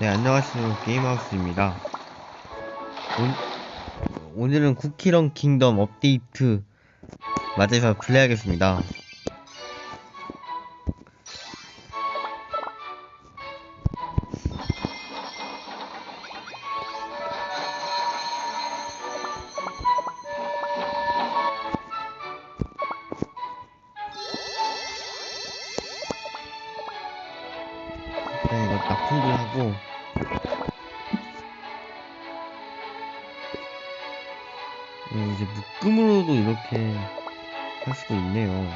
네, 안녕하세요. 게임하우스입니다. 오, 오늘은 쿠키런 킹덤 업데이트 맞아서 플레이하겠습니다. 네, 이거 납품도 하고 묶음으로도 이렇게 할 수도 있네요.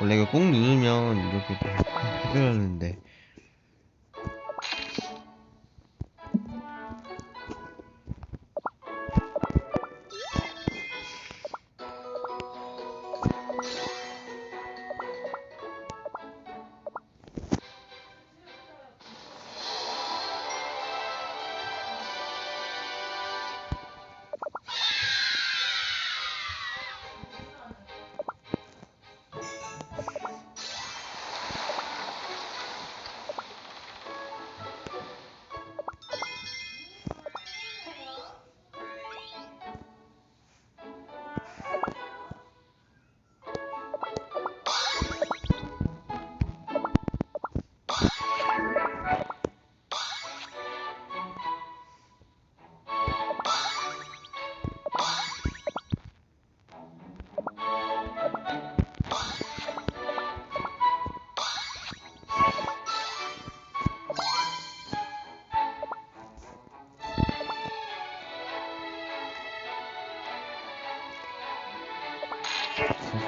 원래 이거 꾹 누르면 이렇게 해결하는데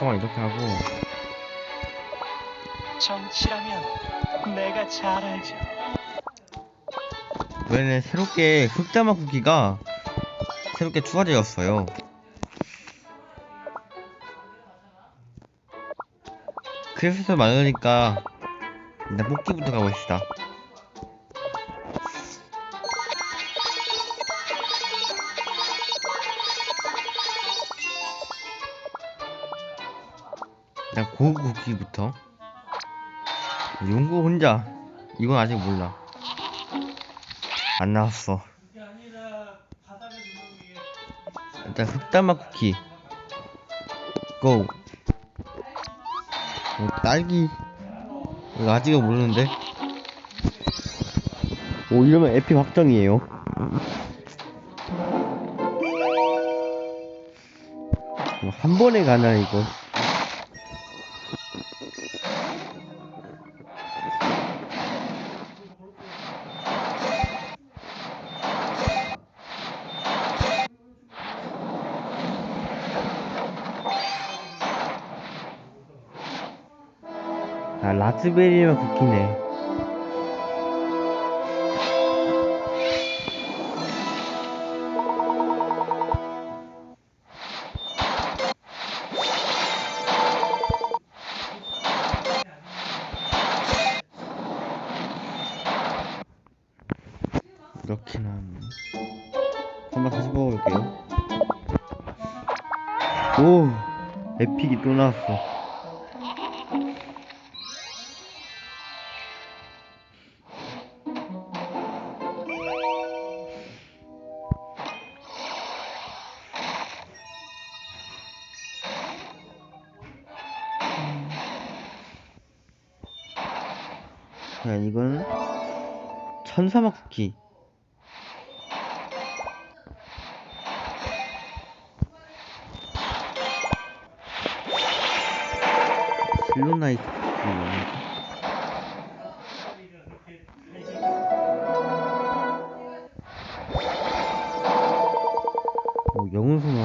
잠깐만 이렇게 하고 정치라면 내가 잘 알죠. 이번에는 새롭게 흑자마 쿠키가 새롭게 추가되었어요. 크래프트 많으니까 일단 뽑기부터 가봅시다. 일단 고급 쿠키부터? 용구 혼자. 이건 아직 몰라. 안 나왔어. 일단 흑다마 쿠키. 고. 어, 딸기. 이거 아직은 모르는데. 오 이러면 에픽 확정이에요. 뭐, 한 번에 가나 이거 아 라즈베리만 쿠키네. 이렇게 나왔네 한번 다시 먹어볼게요. 오 에픽이 또 나왔어 자, 이거는 천사막 쿠키. 실로나이트 쿠키. 뭐지? 어, 영은수 나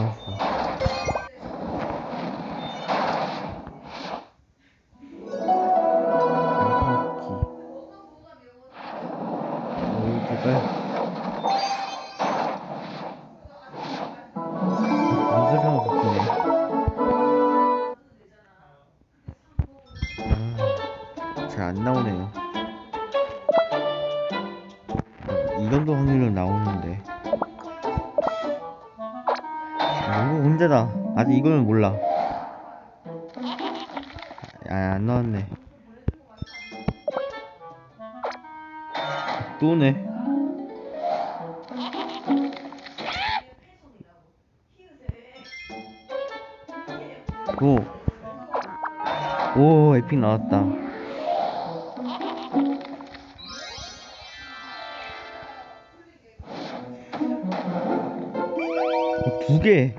나오네요. 이 정도 확률로 나오는데. 아, 이거 혼자다. 아직 이거는 몰라. 아, 안 나왔네. 또네. 오. 오, 에픽 나왔다. 두 개.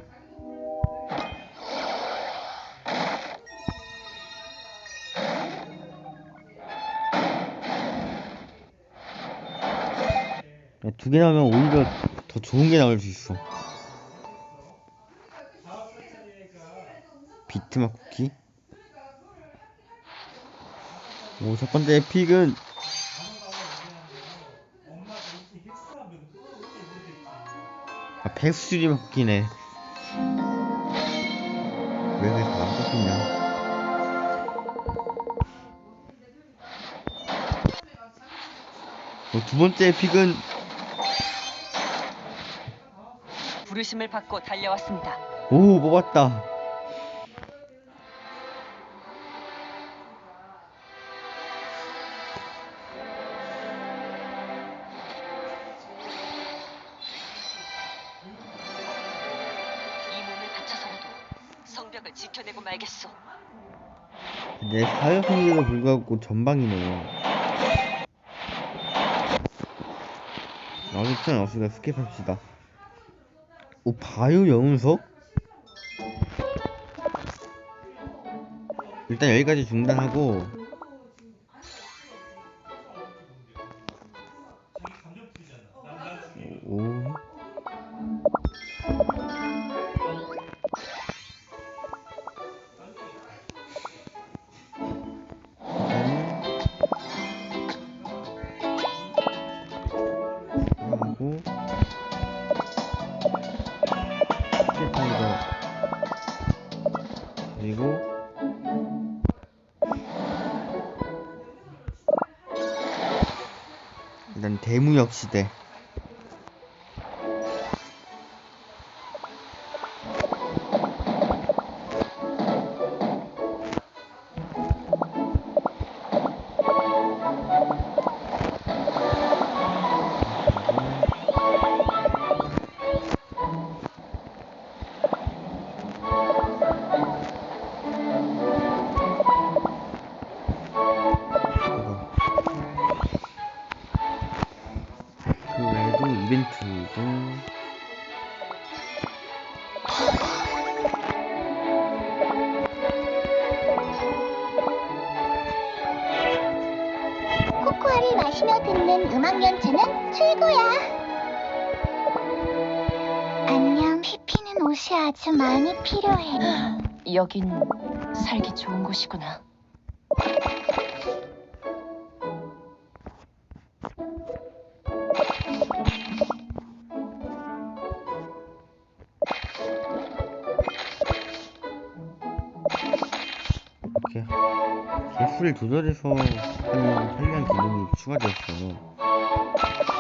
두 개 나오면 오히려 더 좋은 게 나올 수 있어. 비트맛 쿠키. 오, 첫 번째 에픽은 백수리맛 쿠키네. 왜 그렇게 안 뽑히냐? 어, 두 번째 에픽은 부르심을 받고 달려왔습니다. 오 뽑았다. 성벽을 지켜내고 말겠소. 내 사회성에도 불구하고 전방이네. 나도 편 없으니까 스킵합시다. 오 바이오 영웅석? 일단 여기까지 중단하고 일단 대무역 시대 5학년째는 최고야. 안녕, 피피는 옷이 아주 많이 필요해. 여긴 살기 좋은 곳이구나. 개수를 조절해서 하는 편리한 기능이 추가되었어요. 망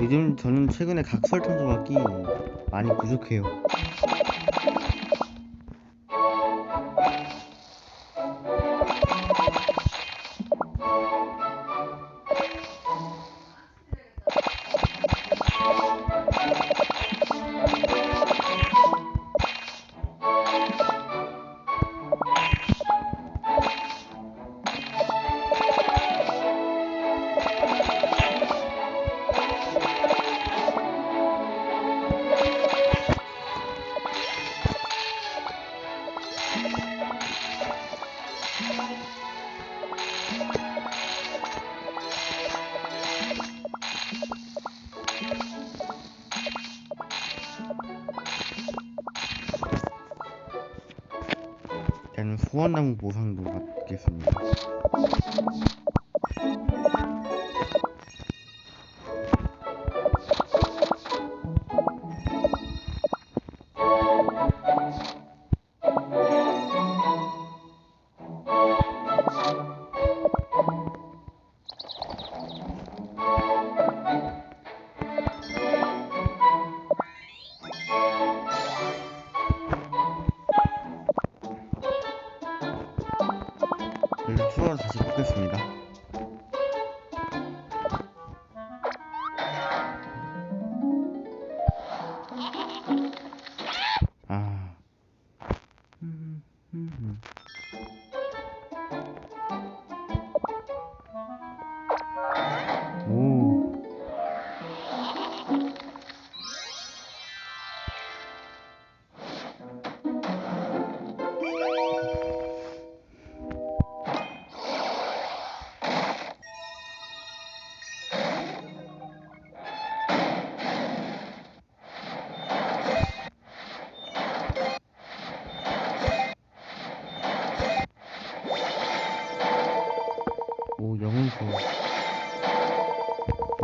요즘 저는 최근에 각설탕 조각이 많이 부족해요. 무 보상도 받겠습니다.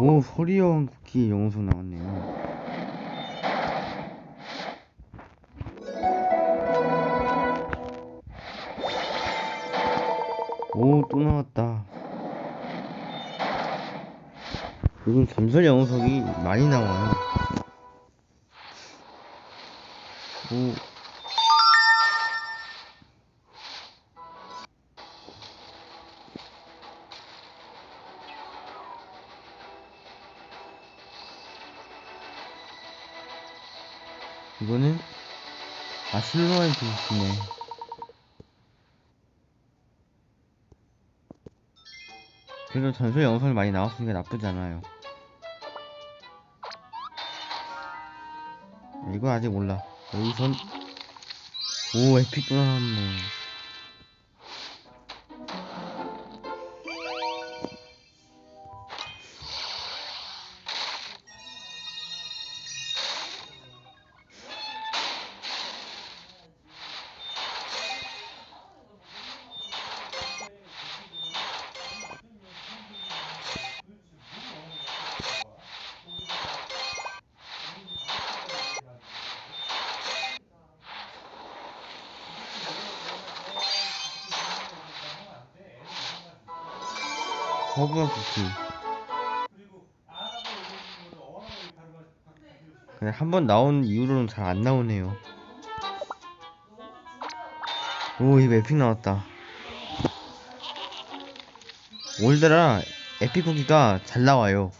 오, 소리여왕 쿠키 영혼소 나왔네요. 오, 또 나왔다. 요즘 전설 영웅석이 많이 나와요. 오. 실로의 주스네. 그래도 전설 영상이 많이 나왔으니까 나쁘지 않아요. 이거 아직 몰라. 여기선 오 에픽 또 나왔네. 허브한 쿠키. 그냥 한 번 나온 이후로는 잘 안 나오네요. 오, 이 에픽 나왔다. 올드라 에픽 쿠키가 잘 나와요.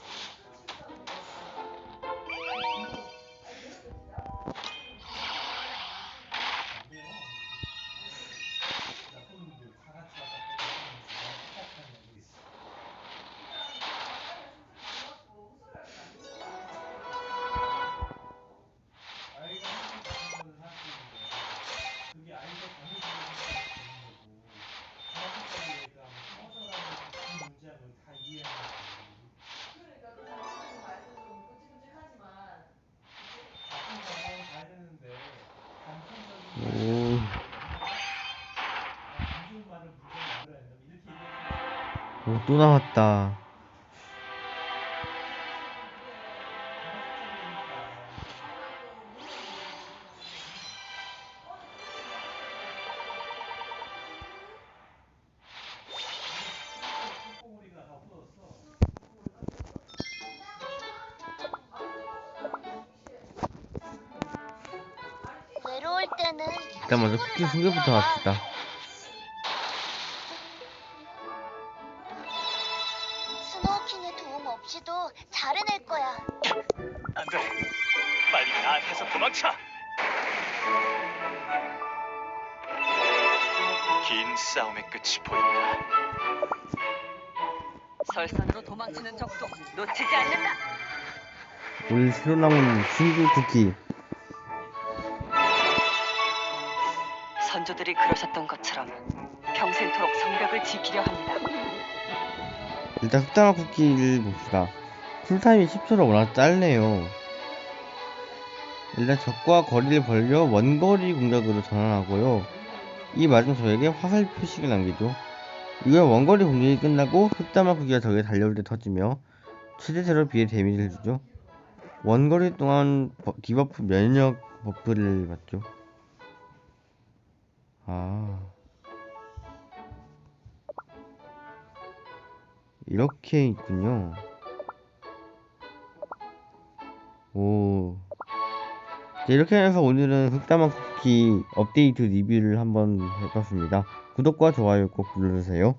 오, 또 나왔다. 일단 먼저 쿠키 소개부터 합시다. 설산으로 도망치는 적도 놓치지 않는다. 오늘 새로 나온 친구 쿠키. 선조들이 그러셨던 것처럼 평생토록 성벽을 지키려 합니다. 일단 흑당한 쿠키를 봅시다. 쿨타임이 10초로 워낙 짧네요. 일단 적과 거리를 벌려 원거리 공격으로 전환하고요. 이 맞은 저에게 화살 표식을 남기죠. 이걸 원거리 공격이 끝나고 흑다마 크기가 적에 달려올 때 터지며 최대체로 비해 데미지를 주죠. 원거리 동안 버- 디버프 면역 버프를 받죠. 아 이렇게 있군요. 오. 자, 이렇게 해서 오늘은 흑다마 쿠키 업데이트 리뷰를 한번 해봤습니다. 구독과 좋아요 꼭 눌러주세요.